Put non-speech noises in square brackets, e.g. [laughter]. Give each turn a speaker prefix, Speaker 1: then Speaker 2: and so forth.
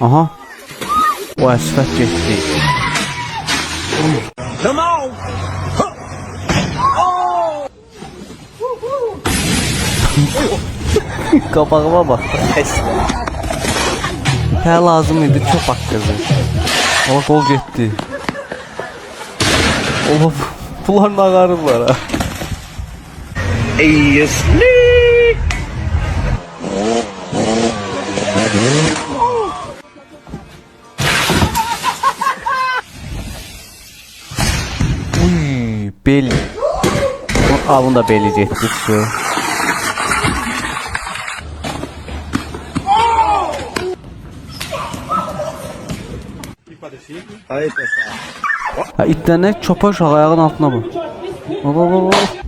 Speaker 1: Aha. O əsfət getdi.
Speaker 2: Come on! [laughs]
Speaker 1: Qabağıma bax. Hə lazım idi çox haqqızı. Ama gol getdi. Ola bunlar nağarırlar ha.
Speaker 2: Hey, sneak!
Speaker 1: Uy, bel. Aa getdi şu.
Speaker 2: Aí, pessoal.
Speaker 1: Ha itləmək çopar uşaq ayağın altına bax. Baba baba.